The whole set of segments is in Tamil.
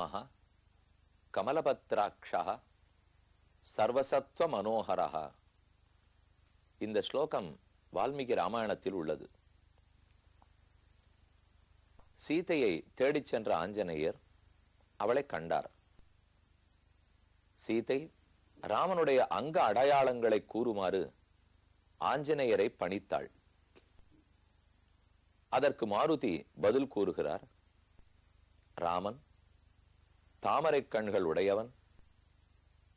ராமः கமலபத்ராட்சः சர்வசத்துவ மனோகரः இந்த ஸ்லோகம் வால்மீகி ராமாயணத்தில் உள்ளது. சீதையை தேடிச் சென்ற ஆஞ்சநேயர் அவளை கண்டார். சீதை ராமனுடைய அங்க அடையாளங்களை கூறுமாறு ஆஞ்சநேயரை பணித்தாள். அதற்கு மாருதி பதில் கூறுகிறார். ராமன் தாமரை கண்கள் உடையவன்.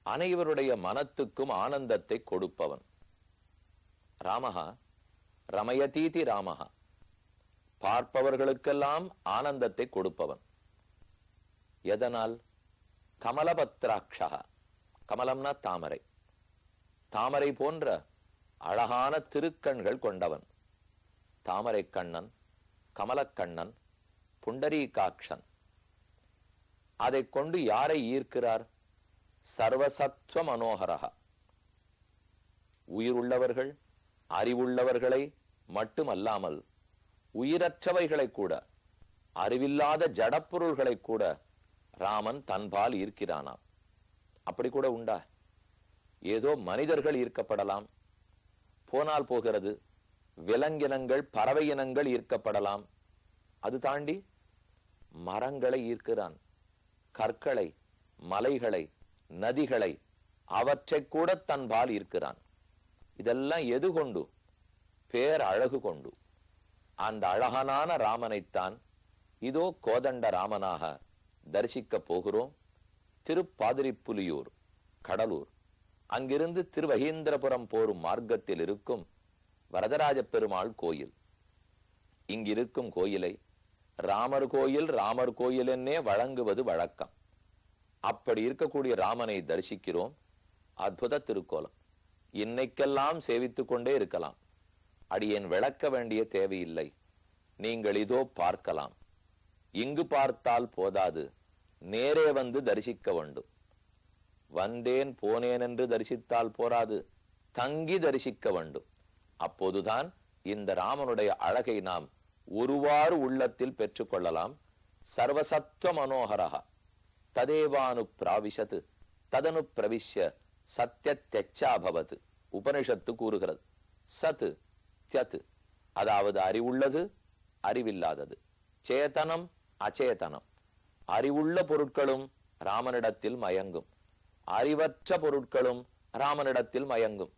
அனைவருடைய மனத்துக்கும் ஆனந்தத்தை கொடுப்பவன். ராமஹா ரமயதீதி ராமஹா. பார்ப்பவர்களுக்கெல்லாம் ஆனந்தத்தை கொடுப்பவன். எதனால்? கமலபத்ராட்சா கமலம்னா தாமரை. தாமரை போன்ற அழகான திருக்கண்கள் கொண்டவன். தாமரை கண்ணன் கமலக்கண்ணன் புண்டரீகாட்சன். அதை கொண்டு யாரை ஈர்க்கிறார்? சர்வசத்வ மனோகரகா உயிருள்ளவர்கள் அறிவுள்ளவர்களை மட்டுமல்லாமல் உயிரற்றவைகளை கூட அறிவில்லாத ஜடப்பொருள்களை கூட ராமன் தன்பால் ஈர்க்கிறானாம். அப்படி கூட உண்டா? ஏதோ மனிதர்கள் ஈர்க்கப்படலாம். போனால் போகிறது விலங்கினங்கள் பறவை இனங்கள் ஈர்க்கப்படலாம். அது தாண்டி மரங்களை ஈர்க்கிறான். கற்களை மலைகளை நதிகளை அவற்றை கூட தன்பால் இருக்கிறான் இதெல்லாம் எது கொண்டு? பேர் அழகு கொண்டு. அந்த அழகனான ராமனைத்தான் இதோ கோதண்ட ராமனாக தரிசிக்க போகிறோம். திருப்பாதிரிப்புலியூர் கடலூர். அங்கிருந்து திருவகீந்திரபுரம் போரும் மார்க்கத்தில் இருக்கும் வரதராஜ பெருமாள் கோயில். இங்கிருக்கும் கோயிலை ராமர் கோயில் ராமர் கோயில் என்னே வழங்குவது வழக்கம். அப்படி இருக்கக்கூடிய ராமனை தரிசிக்கிறோம். அற்புத திருக்கோலம். இன்னைக்கெல்லாம் சேவித்துக் கொண்டே இருக்கலாம். அடியேன் விளக்க வேண்டிய தேவையில்லை. நீங்கள் இதோ பார்க்கலாம். இங்கு பார்த்தால் போதாது. நேரே வந்து தரிசிக்க வேண்டும். வந்தேன் போனேன் என்று தரிசித்தால் போராது. தங்கி தரிசிக்க வேண்டும். அப்போதுதான் இந்த ராமனுடைய அழகை நாம் ஒருவாறு உள்ளத்தில் பெற்றுக்கொள்ளலாம். சர்வசத்வ மனோகரா ததேவானு பிராவிஷத்து ததனு பிரவிஷ்ய சத்தியத்தெச்சாபவத் உபனிஷத்து கூறுகிறது. சத்து தியத். அதாவது அறிவுள்ளது அறிவில்லாதது. சேதனம் அச்சேதனம். அறிவுள்ள பொருட்களும் ராமனிடத்தில் மயங்கும். அறிவற்ற பொருட்களும் ராமனிடத்தில் மயங்கும்.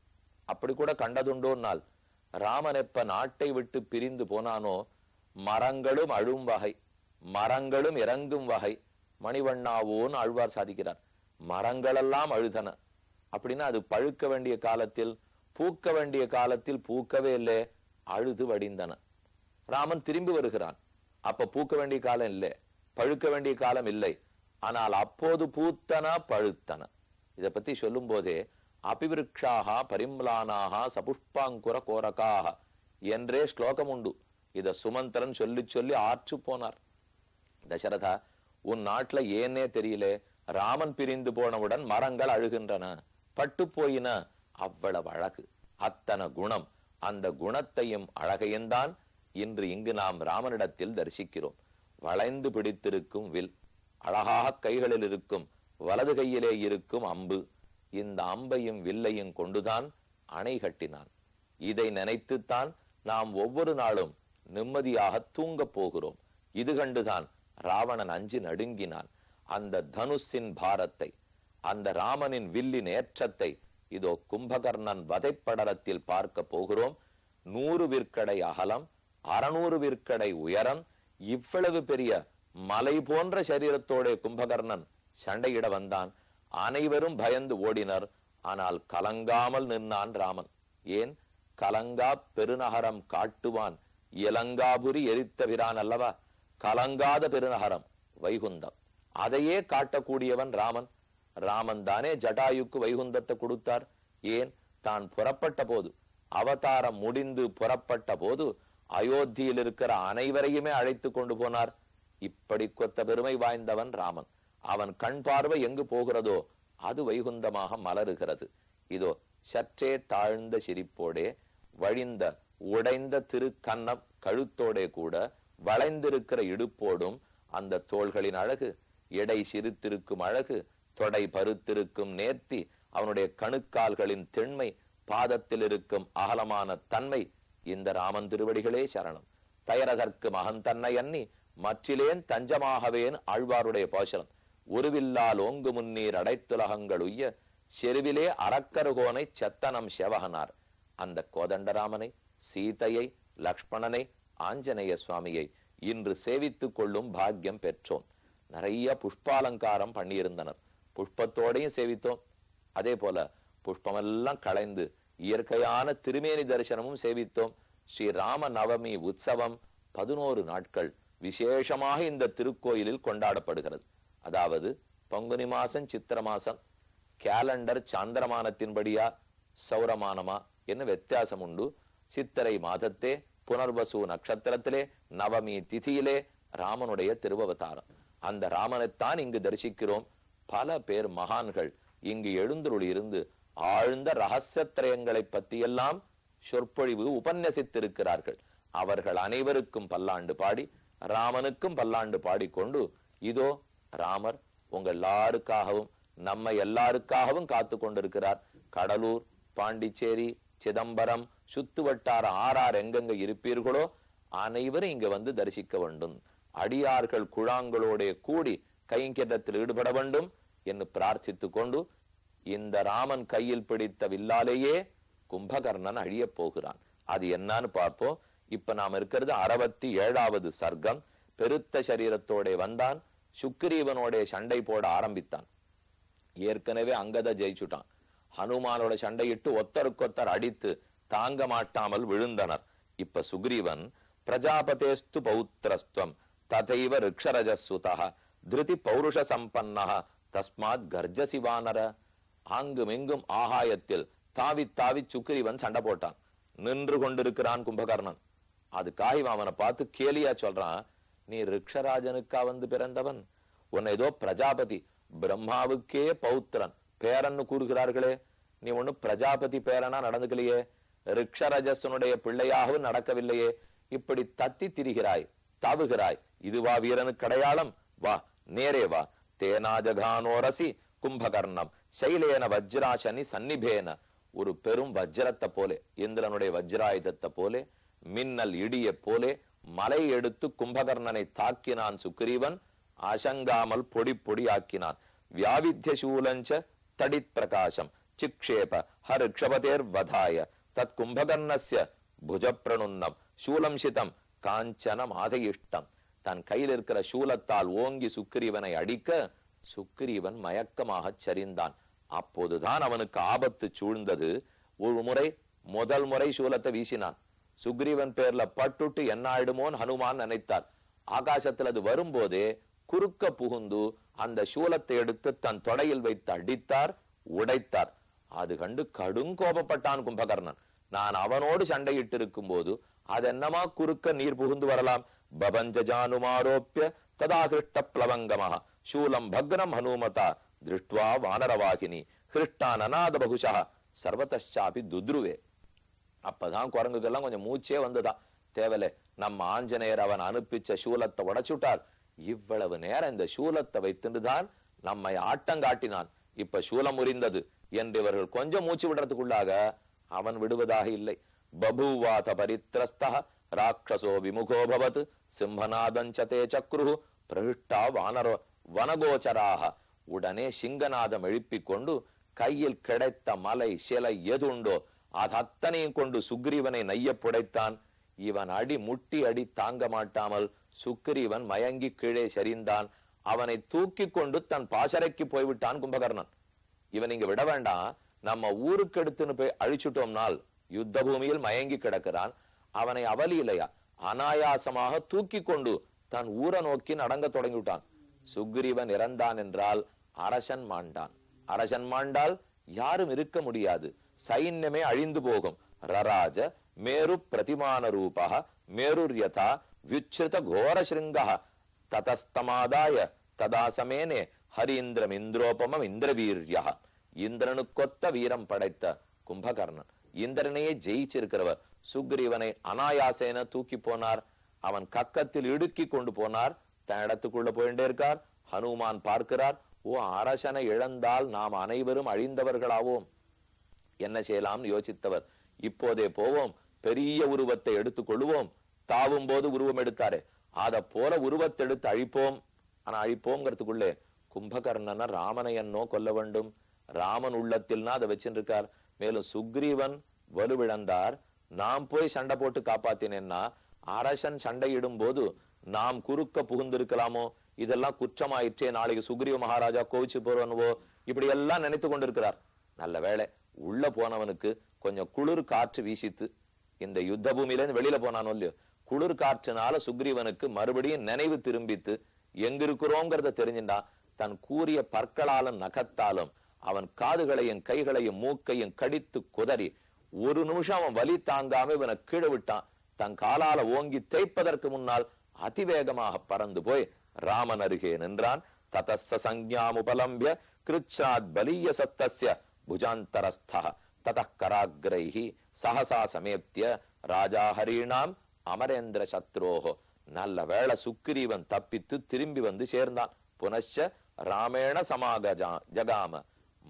அப்படி கூட கண்டதுண்டோன்னால் ராமன் எப்ப நாட்டை விட்டு பிரிந்து போனானோ மரங்களும் அழும் வகை மரங்களும் இறங்கும் வகை. மணிவண்ணாவோன்னு ஆழ்வார் சாதிக்கிறார். மரங்களெல்லாம் அழுதன. அப்படின்னா அது பழுக்க வேண்டிய காலத்தில் பூக்க வேண்டிய காலத்தில் பூக்கவே இல்லை அழுது வடிந்தன. ராமன் திரும்பி வருகிறான். அப்ப பூக்க வேண்டிய காலம் இல்லை பழுக்க வேண்டிய காலம் இல்லை. ஆனால் அப்போது பூத்தன பழுத்தன. இதை பத்தி சொல்லும் போதே அபிவிருக்ஷாக பரிம்லானாக சபுஷ்பாங்குர கோரக்காக என்றே ஸ்லோகம் உண்டு. இத சுமந்திரன் சொல்லி சொல்லி ஆற்று போனார். தசரதா உன் நாட்டுல ஏனே தெரியல? ராமன் பிரிந்து போனவுடன் மரங்கள் அழுகின்றன. பட்டு போயின. அவ்வளவு அழகு. அத்தன குணம். அந்த குணத்தையும் அழகையும் தான் இன்று இங்கு நாம் ராமனிடத்தில் தரிசிக்கிறோம். வளைந்து பிடித்திருக்கும் வில். அழகாக கைகளில் இருக்கும். வலது கையிலே இருக்கும் அம்பு. இந்த அம்பையும் வில்லையும் கொண்டுதான் அணை கட்டினான். இதை நினைத்துத்தான் நாம் ஒவ்வொரு நாளும் நிம்மதியாக தூங்கப் போகிறோம். இது கண்டுதான் ராவணன் அஞ்சு நடுங்கினான். அந்த தனுஷின் பாரத்தை அந்த ராமனின் வில்லின் ஏற்றத்தை இதோ கும்பகர்ணன் வதைப்படலத்தில் பார்க்க போகிறோம். நூறு விற்கடை அகலம் அறநூறு விற்கடை உயரம் இவ்வளவு பெரிய மலை போன்ற சரீரத்தோட கும்பகர்ணன் சண்டையிட வந்தான். அனைவரும் பயந்து ஓடினர். ஆனால் கலங்காமல் நின்னான் ராமன். ஏன்? கலங்கா பெருநகரம் காட்டுவான். இலங்காபுரி எரித்த பிரான் அல்லவா? கலங்காத பெருநகரம் வைகுந்தம். அதையே காட்டக்கூடியவன் ராமன். ராமன் தானே ஜட்டாயுக்கு வைகுந்தத்தை கொடுத்தார். ஏன்? தான் புறப்பட்ட போது அவதாரம் முடிந்து புறப்பட்ட போது அயோத்தியில் இருக்கிற அனைவரையுமே அழைத்து கொண்டு போனார். இப்படி கொத்த பெருமை வாய்ந்தவன் ராமன். அவன் கண் பார்வை எங்கு போகிறதோ அது வைகுந்தமாக மலருகிறது. இதோ சற்றே தாழ்ந்த சிரிப்போடே வழிந்த உடைந்த திருக்கன்னம் கழுத்தோடே கூட வளைந்திருக்கிற இடுப்போடும் அந்த தோள்களின் அழகு. எடை சிரித்திருக்கும் அழகு தொடை பருத்திருக்கும் நேர்த்தி அவனுடைய கணுக்கால்களின் திண்மை பாதத்தில் இருக்கும் அகலமான தன்மை. இந்த ராமன் திருவடிகளே சரணம். தயரதற்கு மகன் தன்னை அன்னி மற்றிலேன் தஞ்சமாகவேன் ஆழ்வாருடைய பாசனம். உருவில்லால் ஓங்கு முன்னீர் அடைத்துலகங்கள் உய்ய செருவிலே அறக்கருகோனை செத்தனம் செவகனார். அந்த கோதண்டராமனை சீதையை லக்ஷ்மணனை ஆஞ்சநேய சுவாமியை இன்று சேவித்துக் கொள்ளும் பாக்கியம் பெற்றோம். நிறைய புஷ்பாலங்காரம் பண்ணியிருந்தனர். புஷ்பத்தோடையும் சேவித்தோம். அதே போல புஷ்பமெல்லாம் களைந்து இயற்கையான திருமேனி தரிசனமும் சேவித்தோம். ஸ்ரீ ராம நவமி உற்சவம் பதினோரு நாட்கள் விசேஷமாக இந்த திருக்கோயிலில் கொண்டாடப்படுகிறது. அதாவது பங்குனி மாசம் சித்திர மாசம். கேலண்டர் சாந்திரமானத்தின்படியா சௌரமானமா? என்ன வித்தியாசம் உண்டு? சித்திரை மாதத்தே புனர்வசு நட்சத்திரத்திலே நவமி திதியிலே ராமனுடைய திருவவதாரம். அந்த ராமனைத்தான் இங்கு தரிசிக்கிறோம். பல பேர் மகான்கள் இங்கு எழுந்தருள் இருந்து ஆழ்ந்த ரகசியத்திரயங்களை பற்றியெல்லாம் சொற்பொழிவு உபன்யசித்திருக்கிறார்கள். அவர்கள் அனைவருக்கும் பல்லாண்டு பாடி ராமனுக்கும் பல்லாண்டு பாடிக்கொண்டு இதோ ராமர் உங்க எல்லாருக்காகவும் நம்ம எல்லாருக்காகவும் காத்து கொண்டிருக்கிறார் கடலூர் பாண்டிச்சேரி சிதம்பரம் சுத்து வட்டார ஆறார் எங்கெங்க இருப்பீர்களோ அனைவரும் இங்க வந்து தரிசிக்க வேண்டும். அடியார்கள் குழாங்களோட கூடி கைங்கரத்தில் ஈடுபட வேண்டும் என்று பிரார்த்தித்துக் கொண்டு இந்த ராமன் கையில் பிடித்த வில்லாலேயே கும்பகர்ணன் அழியப் போகிறான். அது என்னன்னு பார்ப்போம். இப்ப நாம இருக்கிறது அறுபத்தி ஏழாவது சர்க்கம். பெருத்த சரீரத்தோட வந்தான். சுக்கிரீவனோட சண்டை போட ஆரம்பித்தான். ஏற்கனவே அங்கத ஜெயிச்சுட்டான். ஹனுமானோட சண்டையிட்டு ஒத்தருக்கொத்தர் அடித்து தாங்க மாட்டாமல் விழுந்தனர். இப்ப சுக்ரீவன் பிரஜாபதேஸ்து பௌத்திரஸ்துவம் ததைவ ரிக்ஷரஜசுதா திருதி பௌருஷ சம்பன்னः தஸ்மாத் கர்ஜசி வானர ஆங்கும் எங்கும் ஆகாயத்தில் தாவி தாவி சுக்ரீவன் சண்டை போட்டான். நின்று கொண்டிருக்கிறான் கும்பகர்ணன். அதுக்காக அவனை பார்த்து கேலியா சொல்றான் நீ ரிக்ஷராஜனுக்கா வந்து பிறந்தவன்? உன்னை ஏதோ பிரஜாபதி பிரம்மாவுக்கே பௌத்திரன் பேரன்னு கூறுகிறார்களே. நீ ஒண்ணு பிரஜாபதி பேரனா நடந்துக்கலையே? ரிக்ஷரஜசனுடைய பிள்ளையாகவும் நடக்கவில்லையே. இப்படி தத்தி திரிகிறாய் தாவுகிறாய். இதுவா வீரனுக்கு அடையாளம்? வா நேரே வா. தேனாஜகானோரசி கும்பகர்ணம். சைலேன வஜ்ராசனி சன்னிபேன. ஒரு பெரும் வஜ்ரத்தை போலே இந்திரனுடைய வஜ்ராயுதத்தை போலே மின்னல் இடிய போலே மலை எடுத்து கும்பகர்ணனை தாக்கினான் சுக்ரீவன் அசங்காமல் பொடி பொடியாக்கினான். வியாவித்ய சூலஞ்ச தடித் பிரகாசம். சிக்ஷேப ஹர் வதாய தத் கும்பகர்ணஸ்ய புஜப்பிரணுன்னம் சூலம்சிதம் காஞ்சனம் மாதையிஷ்டம் தன் கையில் இருக்கிற சூலத்தால் ஓங்கி சுக்கிரீவனை அடிக்க சுக்கிரீவன் மயக்கமாகச் சரிந்தான். அப்போதுதான் அவனுக்கு ஆபத்து சூழ்ந்தது. ஒரு முறை முதல் முறை சூலத்தை வீசினான். சுக்ரீவன் பேர்ல பட்டுட்டு என்ன ஆயிடுமோன்னு ஹனுமான் நினைத்தார். ஆகாசத்தில் அது வரும்போதே குறுக்க புகுந்து அந்த சூலத்தை எடுத்து தன் தொடையில் வைத்து அடித்தார் உடைத்தார். அது கண்டு கடும் கோபப்பட்டான் கும்பகர்ணன். நான் அவனோடு சண்டையிட்டு இருக்கும் போது அதென்னமா குறுக்க நீர் புகுந்து வரலாம்? பபஞ்சஜானுமாரோப்பிய ததாகிருஷ்ட பிளவங்கமாக சூலம் பக்னம் ஹனுமதா. திருஷ்டுவா வானரவாகினி. ஹிருஷ்டான் அநாத பகுஷா சர்வதாபி துத்ருவே. அப்பதான் குரங்குக்கெல்லாம் கொஞ்சம் மூச்சே வந்துதான் தேவலே நம்ம ஆஞ்சநேயர் அவன் அனுப்பிச்ச சூலத்தை உடைச்சுட்டார். இவ்வளவு நேரம் இந்த சூலத்தை வைத்துதான் நம்மை ஆட்டங்காட்டினான் இப்ப சூலம் உரிந்தது என்று இவர்கள் கொஞ்சம் மூச்சு விடுறதுக்குள்ளாக அவன் விடுவதாக இல்லை. பபூவாத பரித்ரஸ்தா ராட்சசோ விமுகோபவத் சிம்மநாதஞ்சதே சக்ரு பிரகிஷ்டா வானரோ வனகோச்சராக உடனே சிங்கநாதம் எழுப்பிக் கொண்டு கையில் கிடைத்த மலை சிலை எதுண்டோ அது அத்தனையும் கொண்டு சுக்ரீவனை நைய புடைத்தான். இவன் அடி முட்டி அடி தாங்க மாட்டாமல் சுக்ரீவன் மயங்கி கீழே சரிந்தான். அவனை தூக்கி கொண்டு தன் பாசறைக்கு போய்விட்டான் கும்பகர்ணன். இவன் இங்க விட வேண்டாம். நம்ம ஊருக்கு எடுத்துன்னு போய் அழிச்சுட்டோம்னால் யுத்த பூமியில் மயங்கி கிடக்கிறான். அவனை அவலியிலையா அனாயாசமாக தூக்கி கொண்டு தன் ஊரை நோக்கி நடங்க தொடங்கிவிட்டான். சுக்ரீவன் இறந்தான் என்றால் அரசன் மாண்டான். அரசன் மாண்டால் யாரும் இருக்க முடியாது. சைன்யமே அழிந்து போகும். ரராஜ மேரு பிரதிமான ரூபா மேருர்யதா விச்சிருத கோர சிருங்கா ததஸ்தமாதாய ததா சமேனே ஹரீந்திரம் இந்திரோபமம் இந்திரவீர்யா. இந்திரனுக்கொத்த வீரம் படைத்த கும்பகர்ணன். இந்திரனையே ஜெயிச்சிருக்கிறவர். சுக்ரீவனை அனாயாசேன தூக்கி போனார். அவன் கக்கத்தில் இடுக்கி கொண்டு போனார். தன் இடத்துக்குள்ள போயிட்டே இருக்கார். ஹனுமான் பார்க்கிறார். ஓ அரசனை இழந்தால் நாம் அனைவரும் அழிந்தவர்களாவோம். என்ன செய்யலாம்னு யோசித்தவர். இப்போதே போவோம். பெரிய உருவத்தை எடுத்துக் கொள்வோம். தாவும் போது உருவம் எடுத்தாரே. அத போல உருவத்தை எடுத்து அழிப்போம். ஆனா அழிப்போங்கிறதுக்குள்ளே கும்பகர்ணன ராமனை என்னோ கொல்ல வேண்டும். ராமன் உள்ளத்தில்னா அதை வச்சிருக்கார் மேலும் சுக்ரீவன் வலுவிழந்தார். நாம் போய் சண்டை போட்டு காப்பாத்தினேன்னா அரசன் சண்டையிடும் போது நாம் குறுக்க புகுந்திருக்கலாமோ? இதெல்லாம் குற்றமாயிற்றே நாளைக்கு சுக்ரீவ மகாராஜா கோவிச்சு போறவனுவோ? இப்படி எல்லாம் நினைத்து கொண்டிருக்கிறார். நல்ல வேளை உள்ள போனவனுக்கு கொஞ்சம் குளிர் காற்று வீசித்து இந்த யுத்த பூமியில இருந்து வெளியில போனானோ இல்லையோ? குளிர் காற்றுனால சுக்ரீவனுக்கு மறுபடியும் நினைவு திரும்பித்து எங்க இருக்கிறோங்கிறத தெரிஞ்சுட்டான் தன் கூறிய பற்களாலும் நகத்தாலும் அவன் காதுகளையும் கைகளையும் மூக்கையும் கடித்து குதறி ஒரு நிமிஷம் அவன் வலி தாங்காம இவனை கீழே விட்டான். தன் காலால ஓங்கி தேய்ப்பதற்கு முன்னால் அதிவேகமாக பறந்து போய் ராமன் அருகே நின்றான். ததஸ்ஸ சஞ்ஞாமுபலம்பிய கிருச்சாத் பலிய சத்தஸ்ய புஜாந்தரஸ்தா ததः கராக்ரைஹி சஹசா சமேத்திய ராஜா ஹரீணாம் அமரேந்திர சத்ரோஹோ நல்ல வேளை சுக்கிரீவன் தப்பித்து திரும்பி வந்து சேர்ந்தான் புனச்ச ராமேண சமாக ஜகாம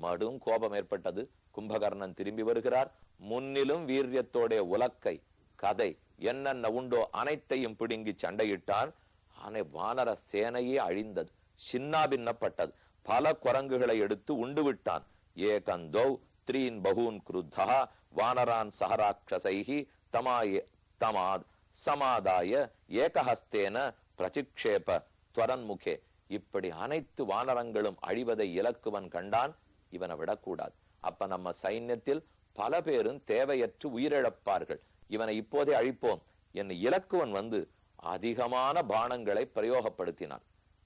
மடும் கோபம் ஏற்பட்டது. கும்பகர்ணன் திரும்பி வருகிறார். முன்னிலும் வீரியத்தோடைய உலக்கை கதை என்னென்ன உண்டோ அனைத்தையும் பிடுங்கி சண்டையிட்டான். ஆனை வானர சேனையே அழிந்தது சின்னாபின்னப்பட்டது பல குரங்குகளை எடுத்து உண்டு விட்டான். ஏகந்தோ த்ரீன் பகூன் குருத்தா வானரான் சஹராட்சசைகி தமாய தமாத் சமாதாய ஏகஹஸ்தேன பிரசிக்ஷேப துவரன்முகே. இப்படி அனைத்து வானரங்களும் அழிவதை இலக்குவன் கண்டான். இவனை விடக்கூடாது. அப்ப நம்ம சைன்யத்தில் பல பேரும் தேவையற்று உயிரிழப்பார்கள். இவனை இப்போதே அழிப்போம் என் இலக்குவன் வந்து அதிகமான பானங்களை பிரயோகப்படுத்தினான்.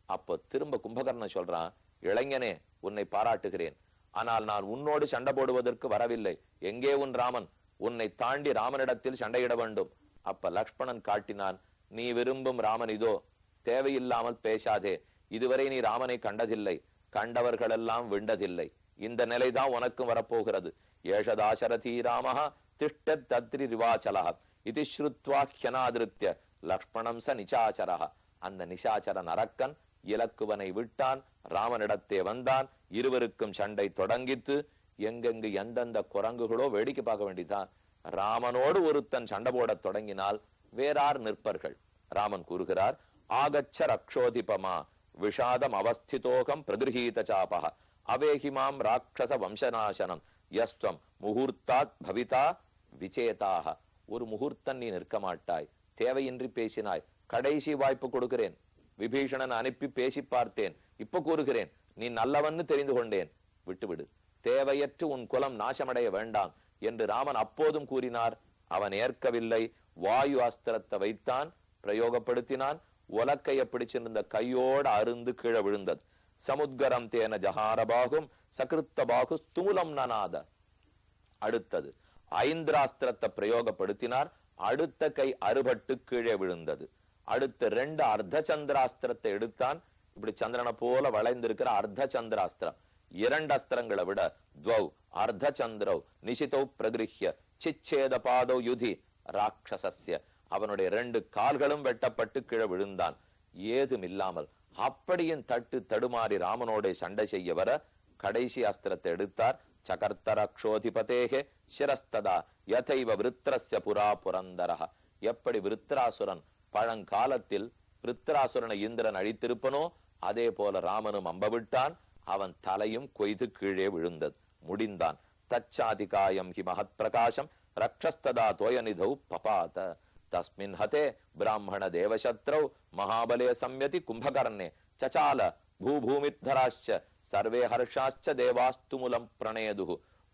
அப்போ திரும்ப கும்பகர்ணன் சொல்றான் இளைஞனே உன்னை பாராட்டுகிறேன். ஆனால் நான் உன்னோடு சண்டை போடுவதற்கு வரவில்லை. எங்கே உன் ராமன்? உன்னை தாண்டி ராமனிடத்தில் சண்டையிட வேண்டும். அப்ப லக்ஷ்மணன் காட்டினான் நீ விரும்பும் ராமன் இதோ தேவையில்லாமல் பேசாதே. இதுவரை நீ ராமனை கண்டதில்லை. கண்டவர்களெல்லாம் விண்டதில்லை. இந்த நிலைதான் உனக்கும் வரப்போகிறது. ஏஷதாசரதி ராமஹ திஷ்ட தத்ரி ரிவாச்சலஹ. இது ஸ்ருத்வா ஹியனாதிருத்திய லக்ஷ்மணம் ச நிசாச்சரஹ. அந்த நிசாச்சர நரக்கன் இலக்குவனை விட்டான் ராமனிடத்தே வந்தான் இருவருக்கும் சண்டை தொடங்கித்து எங்கெங்கு எந்தெந்த குரங்குகளோ வேடிக்கை பார்க்க வேண்டிதான் ராமனோடு ஒருத்தன் சண்டை போடத் தொடங்கினால் வேறார் நிற்பர்கள். ராமன் கூறுகிறார் ஆகச்ச ரக்ஷோதிபமா விஷாதம் அவஸ்திதோகம் பிரகிருஹீத சாபக அவேகிமாம் ராட்சச வம்சநாசனம் யஸ்வம் முகூர்த்தாத் பவிதா விஜேதாக ஒரு முகூர்த்தன் நீ நிற்க மாட்டாய் தேவையின்றி பேசினாய். கடைசி வாய்ப்பு கொடுக்கிறேன். விபீஷணன் அனுப்பி பேசி பார்த்தேன். இப்ப கூறுகிறேன் நீ நல்லவன்னு தெரிந்து கொண்டேன். விட்டுவிடு. தேவையற்று உன் குலம் நாசமடைய வேண்டாம் என்று ராமன் அப்போதும் கூறினார். அவன் ஏற்கவில்லை. வாயு அஸ்திரத்தை வைத்தான் பிரயோகப்படுத்தினான். உலக்கைய பிடிச்சிருந்த கையோட அருந்து கீழே விழுந்தது. சமுத்கரம் தேன ஜஹாரபாகும் சகிருத்த பாகு ஸ்தூலம் நனாத அடுத்தது ஐந்திராஸ்திரத்தை பிரயோகப்படுத்தினார் அடுத்த கை அறுபட்டு கீழே விழுந்தது. அடுத்து ரெண்டு அர்த்த சந்திராஸ்திரத்தை எடுத்தான் இப்படி சந்திரனை போல வளைந்திருக்கிற அர்த்த சந்திராஸ்திரம் இரண்டு அஸ்திரங்களை விட துவௌ அர்த்த சந்திரௌ நிஷிதௌ பிரகிருஹ்ய சிச்சேத பாதௌ யுதி ராட்சசஸ்ய. அவனுடைய ரெண்டு கால்களும் வெட்டப்பட்டு கீழே விழுந்தான். ஏதும் இல்லாமல் அப்படியும் தட்டு தடுமாறி ராமனோட சண்டை செய்ய வர கடைசி அஸ்திரத்தை எடுத்தார். சகர்த்தரக்ஷோதிபதேகே சிரஸ்ததா யதைவ விருத்திரஸ்ய புரா புரந்தரஹ. எப்படி விருத்ராசுரன் பழங்காலத்தில் விருத்ராசுரனை இந்திரன் அழித்திருப்பனோ அதே போல ராமனும் அம்பவிட்டான். அவன் தலையும் கொய்து கீழே விழுந்தது. முடிந்தான். தச்சாதிகாயம் ஹி மகத் பிரகாசம். ரக்ஷஸ்ததா தோயநிதௌ பபாத. தஸ்மின் ஹதே பிராமண தேவசத்ரௌ மகாபலே சம்யதி கும்பகர்ணே சச்சால பூபூமித்தராச்ச சர்வே ஹர்ஷாச்ச தேவாஸ்து மூலம் பிரணேது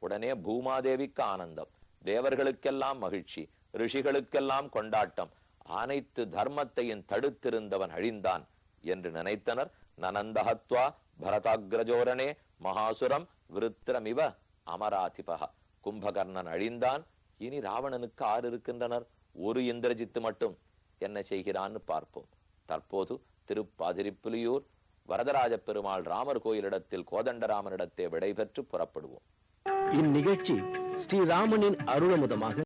உடனே பூமாதேவிக்கு ஆனந்தம் தேவர்களுக்கெல்லாம் மகிழ்ச்சி ரிஷிகளுக்கெல்லாம் கொண்டாட்டம்। அனைத்து தர்மத்தையும் தடுத்திருந்தவன் அழிந்தான் என்று நினைத்தனர் நனந்தஹத்வா பரதாகிரஜோரணே மகாசுரம் விருத்திரமிவ அமராதிபக கும்பகர்ணன் அழிந்தான் இனி ராவணனுக்கு ஆறு இருக்கின்றனர். ஒரு இந்திரஜித்து மட்டும் என்ன செய்கிறான்னு பார்ப்போம். தற்போது திருப்பாதிரிப்புலியூர் வரதராஜ பெருமாள் ராமர் கோயிலிடத்தில் கோதண்டராமனிடத்தை விடைபெற்று புறப்படுவோம். இந்நிகழ்ச்சி ஸ்ரீராமனின் அருளமுதமாக